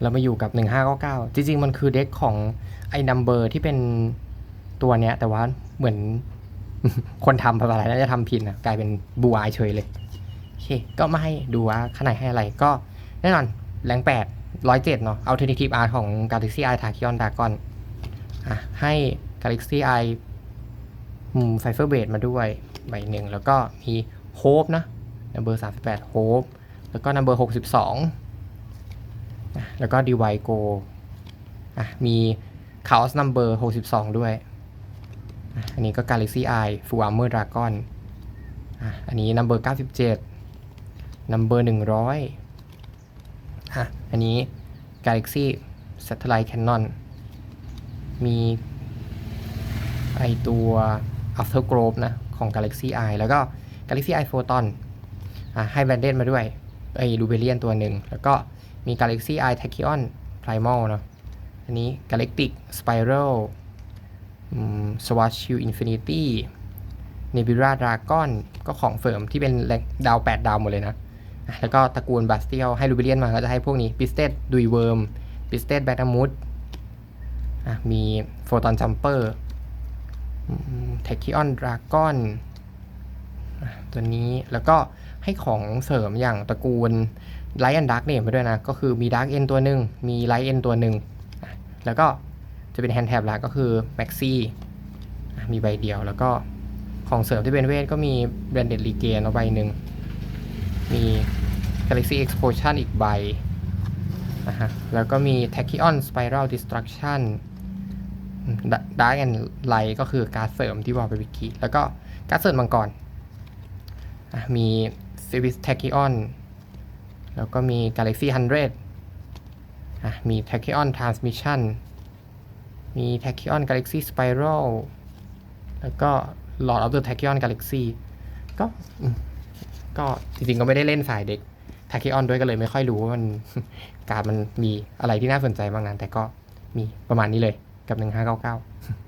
เรามาอยู่กับ 1599 จริง ๆ มันคือเด็กของไอ้นัมเบอร์ที่เป็นตัวเนี้ย แต่ว่าเหมือนคนทำภาษาอะไรน่าจะทำผิดนะกลายเป็นบูอายเฉยเลย โอเค ก็มาให้ดูว่าข้างในให้อะไรก็แน่นอนแรงแปดร้อยเจ็ดเนาะ Alternative Art ของ Galaxy Eye Tachyon Dragon อะ ให้ Galaxy Eye ไฟเฟอร์เบดมาด้วยใบหนึ่ง แล้วก็มี Hope นะ number 38 Hope แล้วก็ number 62อะ แล้วก็ Divide Go อะมี Chaos number 62 ด้วย อันนี้ก็ Galaxy Eye Full Armor Dragon อะอันนี้ number 97 number 100อะอันนี้ Galaxy Satellite Cannon มีไอตัว Afterglow นะ ของ Galaxy Eye แล้วก็ Galaxy Eye Photon อะให้แบนเดนมาด้วยไอรูเบเลียนตัวหนึ่งแล้วก็ มี Galaxy Eye Tachyon Primal เนาะอันนี้ Galactic Spiral Swatch Shield Infinity Nebula Dragon ก็ของเฟิร์มที่เป็นดาว 8 ดาวหมดเลยนะ แล้วก็ตระกูลบาสเตียลให้รูเบเลียนมาก็จะให้พวกนี้ p i s t e d ดุยเวิร์ม p i s t e d แบตามุดอะมีโฟตอนจัมเปอ ตัวนี้แล้วก็ให้ของเสริมอย่างตระกูลไลท์แอนด์ดาร์กเนี่ยมาด้วยนะ ก็คือมีดาร์กเอ็นตัวหนึ่งมีไลท์เอ็นตัวหนึ่งแล้วก็จะเป็นแฮนด์แท็บละก็คือแม็กซี่มีใบเดียวแล้วก็ของเสริมที่เป็นเวทก็มีแบรนเดดลีเกนเอาใบหนึ่งมี Galaxy Explosion อีกใบนะฮะแล้วก็มี Tachyon Spiral Destruction Dark and Light ก็คือการเสริมที่บอกไปวิกี้แล้วก็การเสริมมังกร มี Civis Tachyon แล้วก็มี Galaxy 100 มี Tachyon Transmission มี Tachyon Galaxy Spiral แล้วก็ Lord of the Tachyon Galaxy ก็ ก็จริงๆก็ไม่ได้เล่นสายเด็ก Tachyon ด้วยก็เลยไม่ค่อยรู้ว่ามันการมันมีอะไรที่น่าสนใจบ้างนั้น แต่ก็มีประมาณนี้เลยกับ 1599